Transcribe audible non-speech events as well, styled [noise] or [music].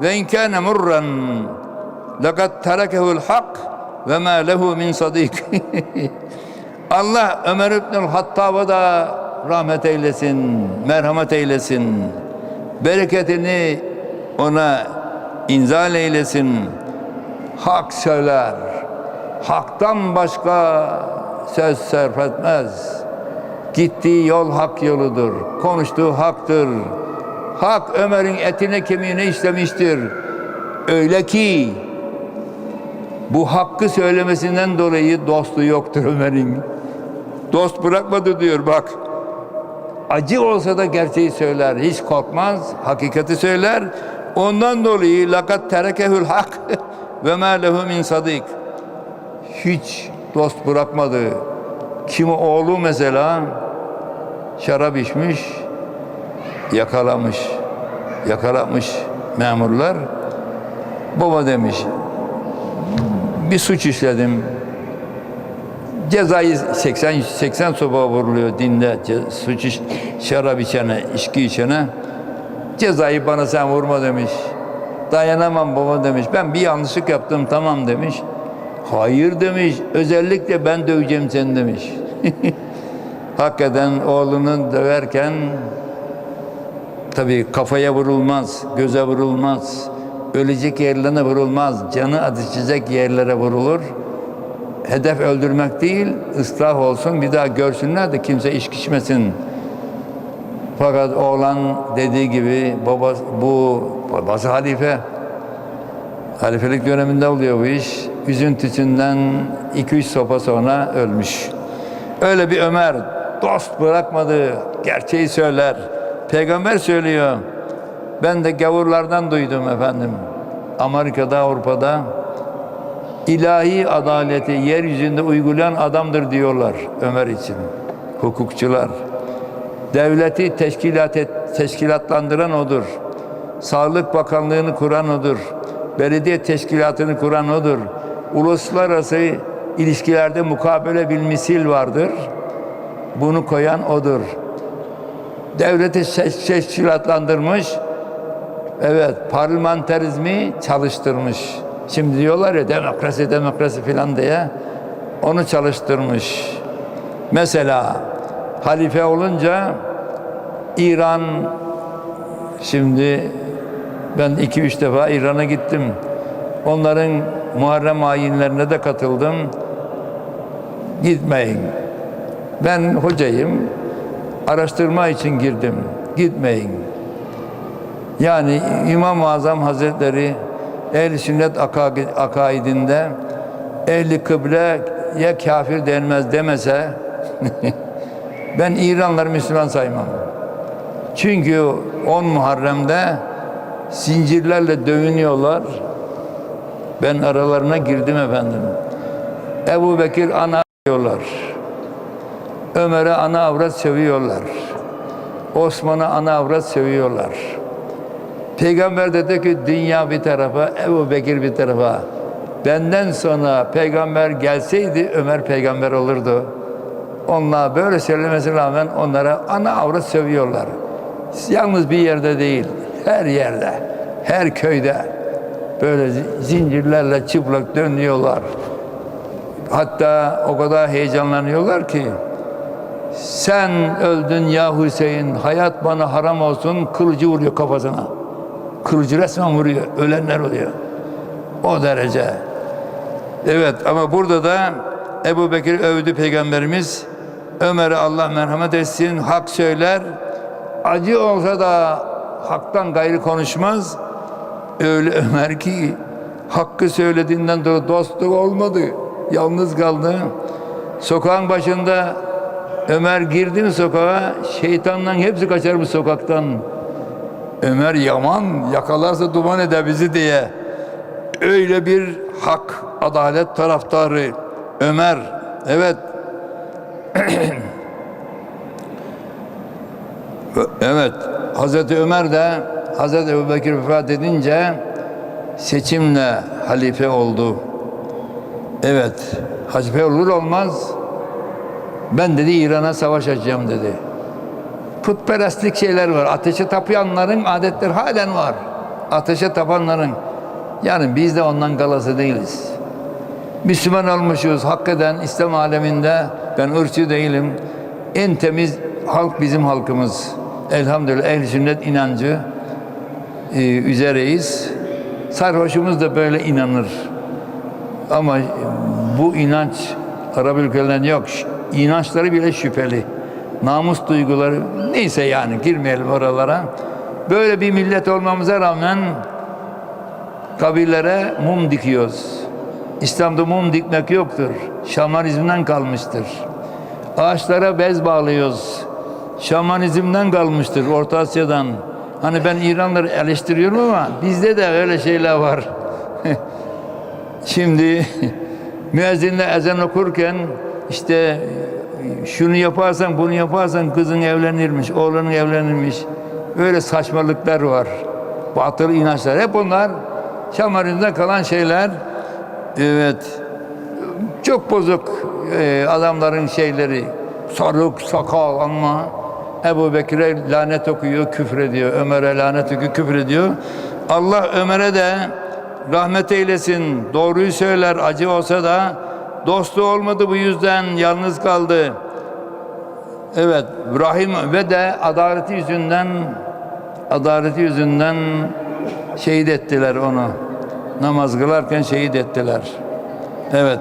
ve in kana murran lekad terekehu'l hak ve ma lehu min sadik. [laughs] Allah Ömer İbnül Hattab'a da rahmet eylesin, merhamet eylesin. Bereketini ona inzal eylesin. Hak söyler. Haktan başka söz sarf etmez. Gittiği yol hak yoludur. Konuştuğu haktır. Hak Ömer'in etine kemiğine işlemiştir. Öyle ki bu hakkı söylemesinden dolayı dostu yoktur Ömer'in. Dost bırakmadı diyor bak. Acı olsa da gerçeği söyler. Hiç korkmaz. Hakikati söyler. Ondan dolayı lakat terekehül hak [laughs] ve ma lehu min sadik. Hiç dost bırakmadı. Kimi oğlu mesela şarap içmiş, yakalamış. Yakalamış memurlar. Baba demiş, bir suç işledim. Cezayı 80 80 sopa vuruluyor dinde suç iş, şarap içene, içki içene. Cezayı bana sen vurma demiş. Dayanamam baba demiş. Ben bir yanlışlık yaptım tamam demiş. Hayır demiş. Özellikle ben döveceğim seni demiş. [laughs] Hakikaten oğlunu döverken tabii kafaya vurulmaz, göze vurulmaz, ölecek yerlerine vurulmaz, canı atışacak yerlere vurulur. Hedef öldürmek değil, ıslah olsun, bir daha görsünler de kimse içki içmesin. Fakat oğlan dediği gibi baba bu babası halife. Halifelik döneminde oluyor bu iş. Üzüntüsünden 2-3 sopa sonra ölmüş. Öyle bir Ömer dost bırakmadı. Gerçeği söyler. Peygamber söylüyor. Ben de gavurlardan duydum efendim. Amerika'da, Avrupa'da ilahi adaleti yeryüzünde uygulayan adamdır diyorlar Ömer için. Hukukçular. Devleti teşkilat et, teşkilatlandıran odur. Sağlık Bakanlığı'nı kuran odur. Belediye teşkilatını kuran odur. Uluslararası ilişkilerde mukabele bil misil vardır. Bunu koyan odur. Devleti teş- teşkilatlandırmış. Evet, parlamenterizmi çalıştırmış. Şimdi diyorlar ya demokrasi demokrasi filan diye onu çalıştırmış. Mesela halife olunca İran şimdi ben iki üç defa İran'a gittim. Onların Muharrem ayinlerine de katıldım. Gitmeyin. Ben hocayım. Araştırma için girdim. Gitmeyin. Yani İmam-ı Azam Hazretleri ehl sünnet aka- akaidinde ehli kıbleye kafir denmez demese [laughs] ben İranları Müslüman saymam. Çünkü 10 Muharrem'de zincirlerle dövünüyorlar. Ben aralarına girdim efendim. Ebu Bekir ana diyorlar. Ömer'e ana avrat seviyorlar. Osman'a ana avrat seviyorlar. Peygamber dedi ki dünya bir tarafa, Ebu Bekir bir tarafa. Benden sonra peygamber gelseydi Ömer peygamber olurdu. Onlar böyle söylemesine rağmen onlara ana avrat seviyorlar. Yalnız bir yerde değil, her yerde, her köyde böyle zincirlerle çıplak dönüyorlar. Hatta o kadar heyecanlanıyorlar ki sen öldün ya Hüseyin, hayat bana haram olsun, kılıcı vuruyor kafasına. Kılıcı resmen vuruyor, ölenler oluyor. O derece. Evet ama burada da Ebu Bekir övdü Peygamberimiz. Ömer'e Allah merhamet etsin, hak söyler. Acı olsa da haktan gayrı konuşmaz. Öyle Ömer ki hakkı söylediğinden dolayı dostluk olmadı. Yalnız kaldı. Sokağın başında Ömer girdi mi sokağa şeytandan hepsi kaçar bu sokaktan. Ömer yaman yakalarsa duman eder bizi diye. Öyle bir hak, adalet taraftarı Ömer. Evet. [clears throat] evet. Hazreti Ömer de Hazreti Ebubekir vefat edince seçimle halife oldu. Evet. Halife olur olmaz ben dedi İran'a savaş açacağım dedi. Putperestlik şeyler var. Ateşe tapayanların adetleri halen var. ateşe tapanların yani biz de ondan galası değiliz. Müslüman olmuşuz. Hakikaten İslam aleminde ben ırkçı değilim. En temiz halk bizim halkımız. Elhamdülillah ehl sünnet inancı e, üzereyiz. Sarhoşumuz da böyle inanır. Ama bu inanç Arap ülkelerinde yok. İnançları bile şüpheli. Namus duyguları neyse yani girmeyelim oralara. Böyle bir millet olmamıza rağmen kabirlere mum dikiyoruz. İslam'da mum dikmek yoktur. Şamanizmden kalmıştır. Ağaçlara bez bağlıyoruz. Şamanizmden kalmıştır Orta Asya'dan. Hani ben İranları eleştiriyorum ama bizde de öyle şeyler var. [laughs] Şimdi [laughs] müezzinle ezan okurken işte şunu yaparsan bunu yaparsan kızın evlenirmiş, oğlanın evlenirmiş. Öyle saçmalıklar var. Batıl inançlar. Hep bunlar şamanizmden kalan şeyler. Evet. Çok bozuk e, adamların şeyleri. Sarık, sakal ama Ebu Bekir'e lanet okuyor, küfrediyor. Ömer'e lanet okuyor, küfrediyor. Allah Ömer'e de rahmet eylesin. Doğruyu söyler, acı olsa da dostu olmadı bu yüzden yalnız kaldı. Evet, İbrahim ve de adaleti yüzünden adaleti yüzünden şehit ettiler onu. Namaz kılarken şehit ettiler. Evet.